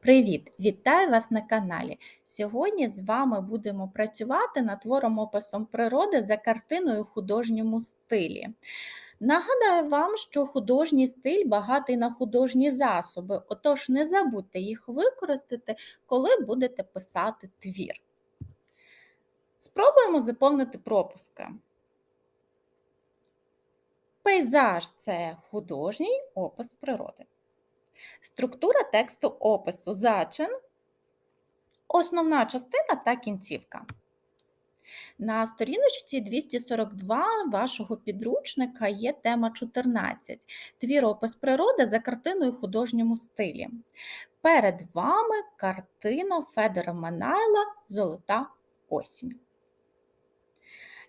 Привіт! Вітаю вас на каналі. Сьогодні з вами будемо працювати над твором описом природи за картиною у художньому стилі. Нагадаю вам, що художній стиль багатий на художні засоби, отож не забудьте їх використати, коли будете писати твір. Спробуємо заповнити пропуски. Пейзаж це художній опис природи. Структура тексту опису зачин, основна частина та кінцівка. На сторіночці 242 вашого підручника є тема 14 твір опис природи за картиною у художньому стилі. Перед вами картина Федора Манайла Золота осінь.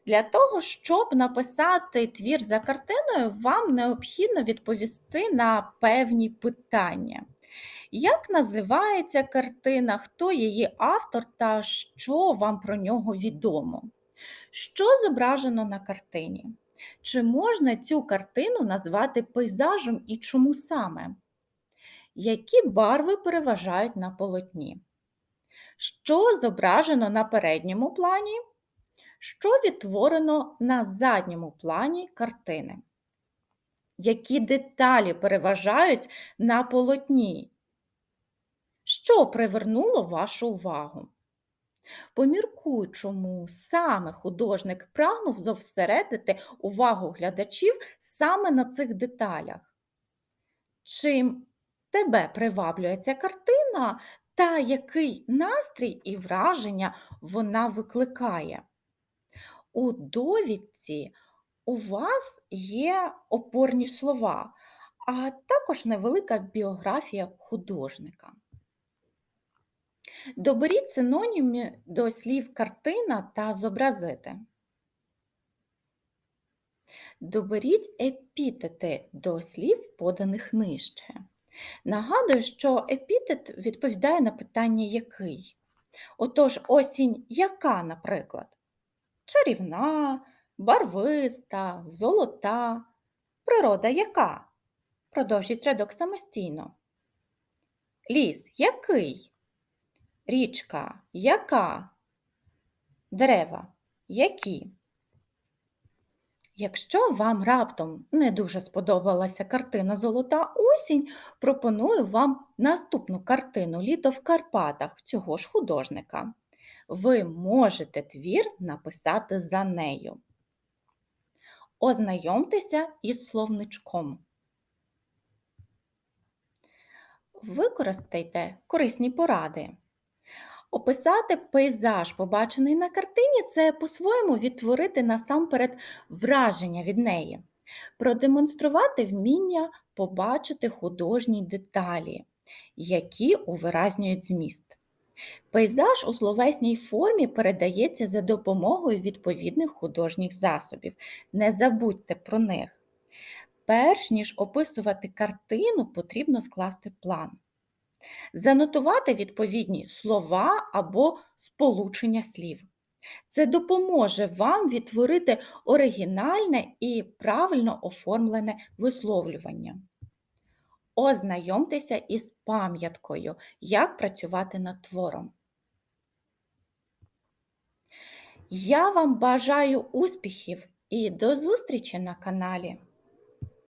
Для того, щоб написати твір за картиною, вам необхідно відповісти на певні питання. Як називається картина, хто її автор та що вам про нього відомо? Що зображено на картині? Чи можна цю картину назвати пейзажем і чому саме? Які барви переважають на полотні? Що зображено на передньому плані? Що відтворено на задньому плані картини. Які деталі переважають на полотні? Що привернуло вашу увагу? Поміркуй, чому саме художник прагнув зосередити увагу глядачів саме на цих деталях. Чим тебе приваблює ця картина та який настрій і враження вона викликає? У довідці у вас є опорні слова, а також невелика біографія художника. Доберіть синоніми до слів картина та зобразити. Доберіть епітети до слів, поданих нижче. Нагадую, що епітет відповідає на питання який. Отож, осінь яка, наприклад? Чарівна, барвиста, золота. Природа яка? Продовжіть рядок самостійно. Ліс який? Річка яка? Дерева які? Якщо вам раптом не дуже сподобалася картина Золота осінь, пропоную вам наступну картину Літо в Карпатах цього ж художника ви можете твір написати за нею. Ознайомтеся із словничком. Використайте корисні поради. Описати пейзаж, побачений на картині, це по-своєму відтворити насамперед враження від неї, продемонструвати вміння побачити художні деталі, які увиразнюють зміст. Пейзаж у словесній формі передається за допомогою відповідних художніх засобів. Не забудьте про них. Перш ніж описувати картину, потрібно скласти план. Занотувати відповідні слова або сполучення слів. Це допоможе вам відтворити оригінальне і правильно оформлене висловлювання. Ознайомтеся із пам'яткою, як працювати над твором. Я вам бажаю успіхів і до зустрічі на каналі!